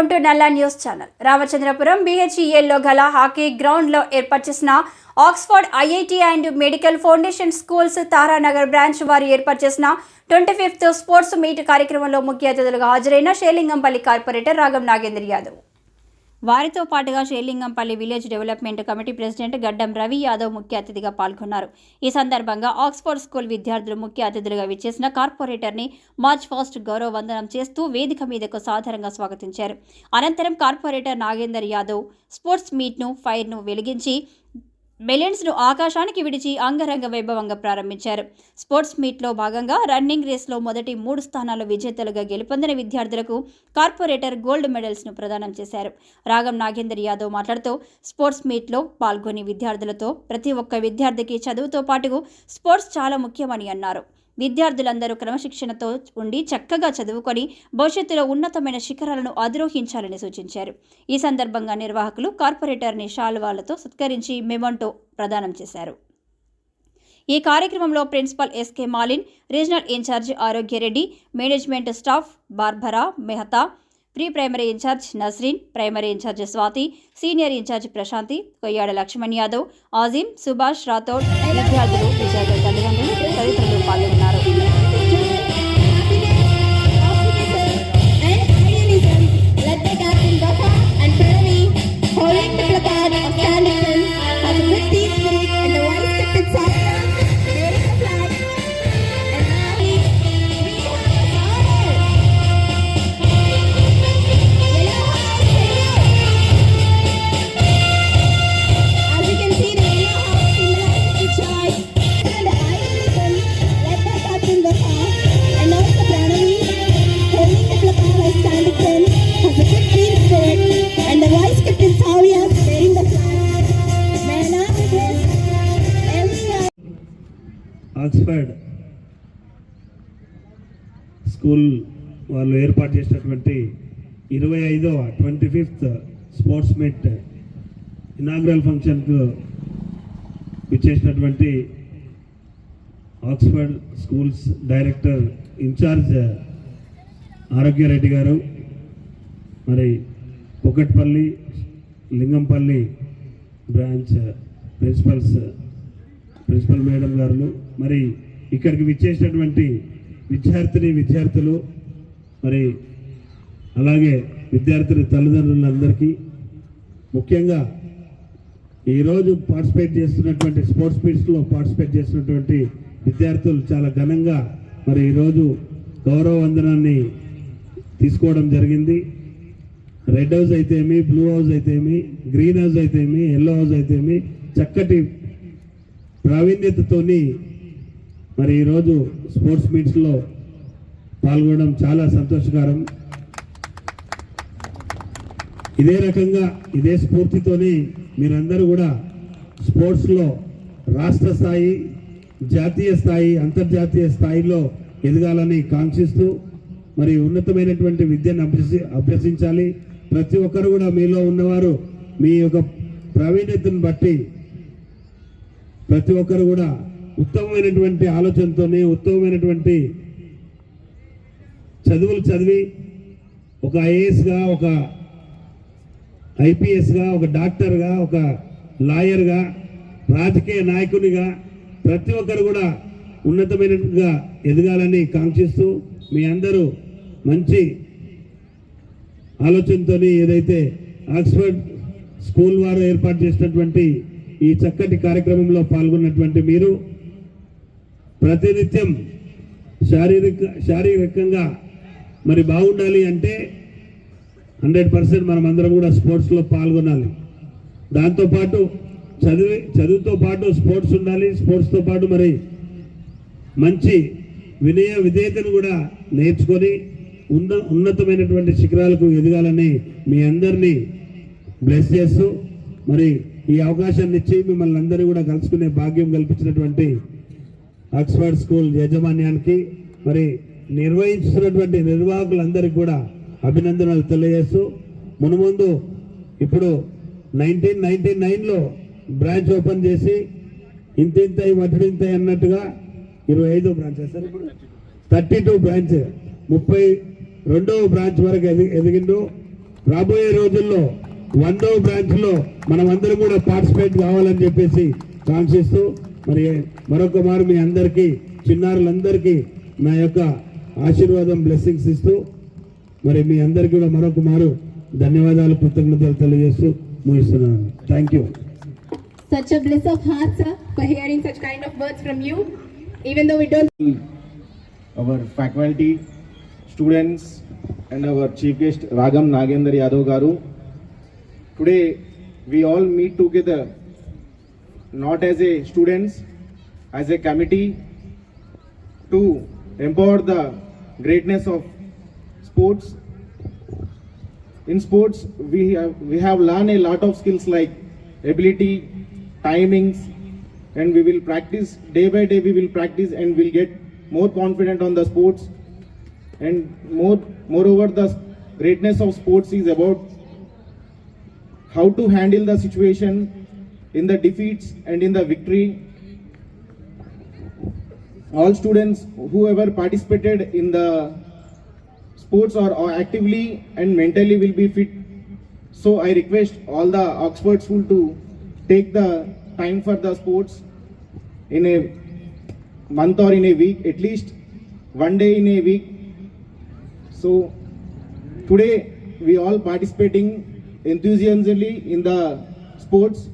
Welcome to Nalla news channel. Ramachandrapuram బిహెచ్ఈఎల్లో గల hockey గ్రౌండ్లో ఏర్పాటు చేసిన Oxford IIT and medical foundation schools Taranagar branch వారు ఏర్పాటు చేసిన ట్వంటీ ఫిఫ్త్ స్పోర్ట్స్ మీట్ కార్యక్రమంలో ముఖ్య అతిథులుగా హాజరైన షేలింగంపల్లి కార్పొరేటర్ రాగం నాగేంద్ర యాదవ్. వారితో పాటుగా Srilingampally village development committee president Gaddam Ravi Yadav ముఖ్య అతిథిగా పాల్గొన్నారు. ఈ సందర్భంగా ఆక్స్ఫర్డ్ స్కూల్ విద్యార్థులు ముఖ్య అతిథులుగా విచ్చేసిన కార్పొరేటర్ని మార్చ్ ఫస్ట్ గౌరవ వందనం చేస్తూ వేదిక మీదకు సాధారణంగా స్వాగతించారు. అనంతరం కార్పొరేటర్ నాగేందర్ యాదవ్ స్పోర్ట్స్ మీట్ను ఫైర్ను వెలిగించి మిలియన్స్ను ఆకాశానికి విడిచి అంగరంగ వైభవంగా ప్రారంభించారు. స్పోర్ట్స్ మీట్లో భాగంగా రన్నింగ్ రేస్లో మొదటి మూడు స్థానాల విజేతలుగా గెలుపొందిన విద్యార్థులకు కార్పొరేటర్ గోల్డ్ మెడల్స్ను ప్రదానం చేశారు. రాగం నాగేందర్ యాదవ్ మాట్లాడుతూ స్పోర్ట్స్ మీట్లో పాల్గొని విద్యార్థులతో ప్రతి ఒక్క విద్యార్థికి చదువుతో పాటు స్పోర్ట్స్ చాలా ముఖ్యమని అన్నారు. విద్యార్థులందరూ క్రమశిక్షణతో ఉండి చక్కగా చదువుకొని భవిష్యత్తులో ఉన్నతమైన శిఖరాలను అధిరోహించాలని సూచించారు. ఈ సందర్భంగా నిర్వాహకులు కార్పొరేటర్ని షాల్వాలతో సత్కరించి మెమంటో ప్రదానం చేశారు. ఈ కార్యక్రమంలో principal SK Malin regional incharge Arogya Reddy management staff Barbara Mehta pre primary incharge Nasreen primary incharge Swathi senior incharge Prashanthi Koyyada Laxman Yadav Azim Subhash Rathod విద్యార్థులు విద్యార్థుల తల్లిదండ్రులు తదితరులు పాల్గొన్నారు. స్కూల్ వాళ్ళు ఏర్పాటు చేసినటువంటి ఇరవై ఐదవ twenty fifth sports meet inaugural ఫంక్షన్కు ఇచ్చేసినటువంటి Oxford schools director incharge Arogya Reddy గారు మరి పొకట్పల్లి Lingampally branch principals principal madam గారు మరి ఇక్కడికి విచ్చేసినటువంటి విద్యార్థిని విద్యార్థులు మరి అలాగే విద్యార్థుల తల్లిదండ్రులందరికీ ముఖ్యంగా ఈరోజు పార్టిసిపేట్ చేస్తున్నటువంటి స్పోర్ట్స్ మీట్స్లో పార్టిసిపేట్ చేసినటువంటి విద్యార్థులు చాలా ఘనంగా మరి ఈరోజు గౌరవ వందనాన్ని తీసుకోవడం జరిగింది. రెడ్ హౌస్ అయితేమి బ్లూ హౌస్ అయితేమి గ్రీన్ హౌస్ అయితేమి ఎల్లో హౌస్ అయితేమి చక్కటి ప్రావీణ్యతతోని మరి ఈరోజు స్పోర్ట్స్ మీట్స్లో పాల్గొనడం చాలా సంతోషకరం. ఇదే రకంగా ఇదే స్ఫూర్తితోని మీరందరూ కూడా స్పోర్ట్స్లో రాష్ట్ర స్థాయి జాతీయ స్థాయి అంతర్జాతీయ స్థాయిలో ఎదగాలని కాంక్షిస్తూ మరి ఉన్నతమైనటువంటి విద్యను అభ్యసి అభ్యసించాలి. ప్రతి ఒక్కరు కూడా మీలో ఉన్నవారు మీ యొక్క ప్రావీణ్యతను బట్టి ప్రతి ఒక్కరు కూడా ఉత్తమమైనటువంటి ఆలోచనతోనే ఉత్తమమైనటువంటి చదువులు చదివి ఒక ఐఏఎస్గా ఒక ఐపీఎస్గా ఒక డాక్టర్గా ఒక లాయర్గా రాజకీయ నాయకునిగా ప్రతి ఒక్కరు కూడా ఉన్నతమైనట్టుగా ఎదగాలని కాంక్షిస్తూ మీ అందరూ మంచి ఆలోచనతో ఏదైతే ఆక్స్ఫర్డ్ స్కూల్ వారు ఏర్పాటు చేసినటువంటి ఈ చక్కటి కార్యక్రమంలో పాల్గొన్నటువంటి మీరు ప్రతినిత్యం శారీరక శారీరకంగా మరి బాగుండాలి అంటే హండ్రెడ్ పర్సెంట్ మనం అందరం కూడా స్పోర్ట్స్లో పాల్గొనాలి. దాంతోపాటు చదివి చదువుతో పాటు స్పోర్ట్స్ ఉండాలి. స్పోర్ట్స్తో పాటు మరి మంచి వినయ విధేయతను కూడా నేర్చుకొని ఉన్న ఉన్నతమైనటువంటి శిఖరాలకు ఎదగాలని మీ అందరినీ బ్లెస్ చేస్తూ మరి ఈ అవకాశాన్ని ఇచ్చి మిమ్మల్ని అందరినీ కూడా కలుసుకునే భాగ్యం కల్పించినటువంటి ఆక్స్ఫర్డ్ స్కూల్ యాజమాన్యానికి మరి నిర్వహించుతున్నటువంటి నిర్వాహకులందరికీ కూడా అభినందనలు తెలియజేస్తూ మునుముందు ఇప్పుడు నైన్టీన్ నైన్టీ నైన్లో బ్రాంచ్ ఓపెన్ చేసి ఇంత ఇంత వడ్డింత అన్నట్టుగా ఇరవై ఐదో బ్రాంచ్ సార్ ఇప్పుడు? థర్టీ టూ బ్రాంచ్ ముప్పై రెండవ బ్రాంచ్ వరకు ఎది ఎదిగిండు. రాబోయే రోజుల్లో వందవ బ్రాంచ్లో మనం అందరం కూడా పార్టిసిపేట్ కావాలని చెప్పేసి కాంక్షిస్తూ మరి మరొక మారు మీ అందరికీ చిన్నారులందరికీ నా యొక్క ఆశీర్వాదం బ్లెస్సింగ్స్ ఇస్తూ మరి మీ అందరికీ కూడా మరొక మారు ధన్యవాదాలు కృతజ్ఞతలు తెలియజేస్తూ ముగిస్తున్నాను thank you Such a bliss of heart, sir, for hearing such kind of words from you. Even though we don't our faculty, students, and our chief guest Ragam Nagendra Yadav Garu. Today, we all meet together, not as a students, as a committee, to empower the greatness of sports. In sports, we have we have learned a lot of skills like ability, timings, and we will practice day by day. We will practice and we will get more confident on the sports. And more, moreover, the greatness of sports is about how to handle the situation in the defeats and in the victory. All students, whoever participated in the sports are are actively and mentally will be fit. So I request all the Oxford school to take the time for the sports in a month or in a week, at least one day in a week. So today we all participating enthusiastically in the sports